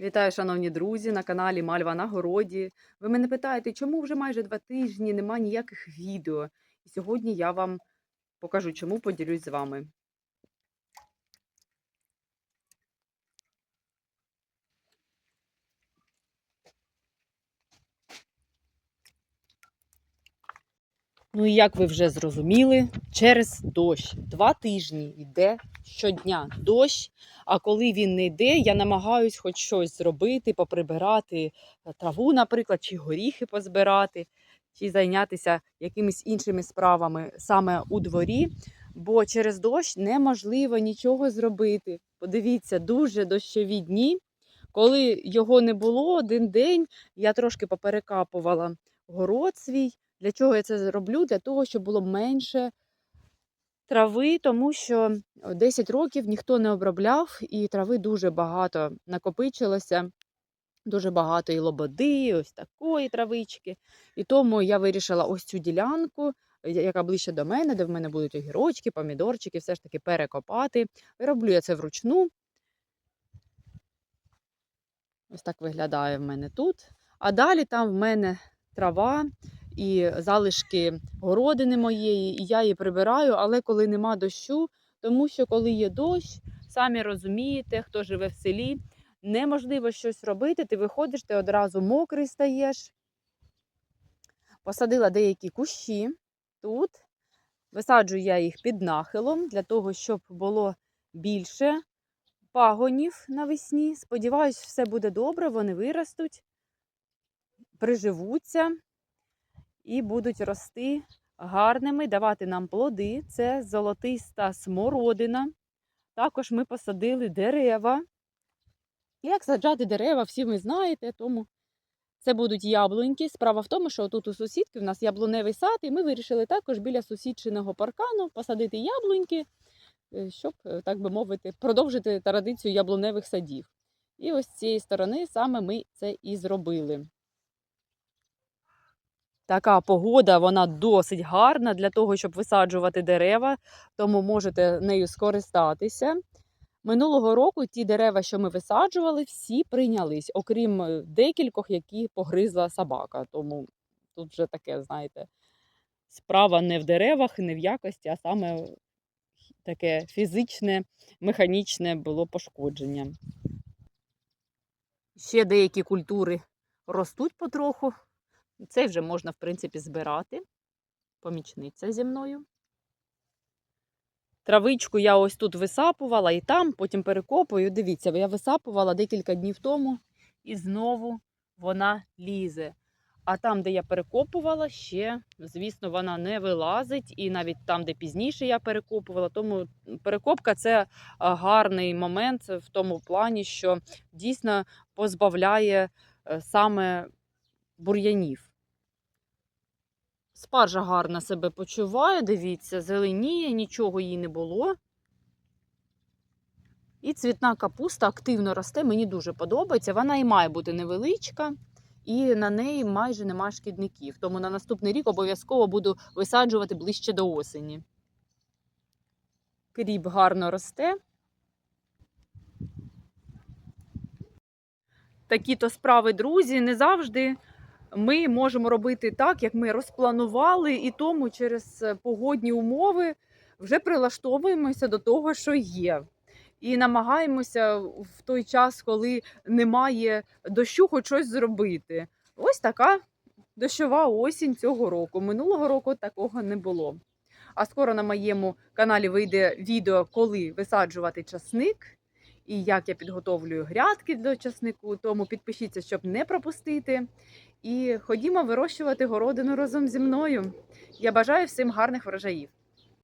Вітаю, шановні друзі, на каналі Мальва на городі. Ви мене питаєте, чому вже майже два тижні нема ніяких відео. І сьогодні я вам покажу, чому поділюсь з вами. Ну і як ви вже зрозуміли, через дощ два тижні йде щодня дощ. А коли він не йде, я намагаюсь хоч щось зробити, поприбирати е, траву, наприклад, чи горіхи позбирати, чи зайнятися якимись іншими справами саме у дворі. Бо через дощ неможливо нічого зробити. Подивіться, дуже дощові дні. Коли його не було один день, я трошки поперекапувала город свій. Для чого я це роблю? Для того, щоб було менше трави, тому що 10 років ніхто не обробляв, і трави дуже багато накопичилося. Дуже багато і лободи, і ось такої травички. І тому я вирішила ось цю ділянку, яка ближче до мене, де в мене будуть огірочки, помідорчики, все ж таки перекопати. Роблю я це вручну. Ось так виглядає в мене тут. А далі там в мене трава і залишки городини моєї, і я її прибираю, але коли нема дощу, тому що коли є дощ, самі розумієте, хто живе в селі, неможливо щось робити. Ти виходиш, ти одразу мокрий стаєш. Посадила деякі кущі тут. Висаджую я їх під нахилом для того, щоб було більше пагонів навесні. Сподіваюсь, все буде добре, вони виростуть, приживуться і будуть рости гарними, давати нам плоди. Це золотиста смородина. Також ми посадили дерева. Як саджати дерева, всі ви знаєте, тому це будуть яблуньки. Справа в тому, що тут у сусідки в нас яблуневий сад, і ми вирішили також біля сусідчиного паркану посадити яблуньки, е, щоб, е, так би мовити, продовжити традицію яблуневих садів. І ось з цієї сторони саме ми це і зробили. Така погода, вона досить гарна для того, щоб висаджувати дерева, тому можете нею скористатися. Минулого року ті дерева, що ми висаджували, всі прийнялись, окрім е, декількох, які погризла собака. Тому тут вже таке, знаєте, справа не в деревах, не в якості, а саме таке фізичне, механічне було пошкодження. Ще деякі культури ростуть потроху. Цей вже можна, в принципі, збирати. Помічниця зі мною. Травичку я ось тут висапувала і там, потім перекопую. Дивіться, я висапувала декілька днів тому, і знову вона лізе. А там, де я перекопувала, ще, звісно, вона не вилазить. І навіть там, де пізніше я перекопувала, тому перекопка це гарний момент в тому плані, що дійсно позбавляє е, саме бур'янів. Спаржа гарно себе почуває, дивіться, зеленіє, нічого їй не було. І цвітна капуста активно росте, мені дуже подобається. Вона і має бути невеличка, і на неї майже нема шкідників. Тому на наступний рік обов'язково буду висаджувати ближче до осені. Кріп гарно росте. Такі то справи, друзі, не завжди ми можемо робити так, як ми розпланували, і тому через е, погодні умови вже прилаштовуємося до того, що є. І намагаємося в той час, коли немає дощу, хоч щось зробити. Ось така дощова осінь цього року. Минулого року такого не було. А скоро на моєму каналі вийде відео, коли висаджувати часник і як я підготовлюю грядки для часнику. Тому підпишіться, щоб не пропустити. І ходімо вирощувати городину разом зі мною. Я бажаю всім гарних врожаїв.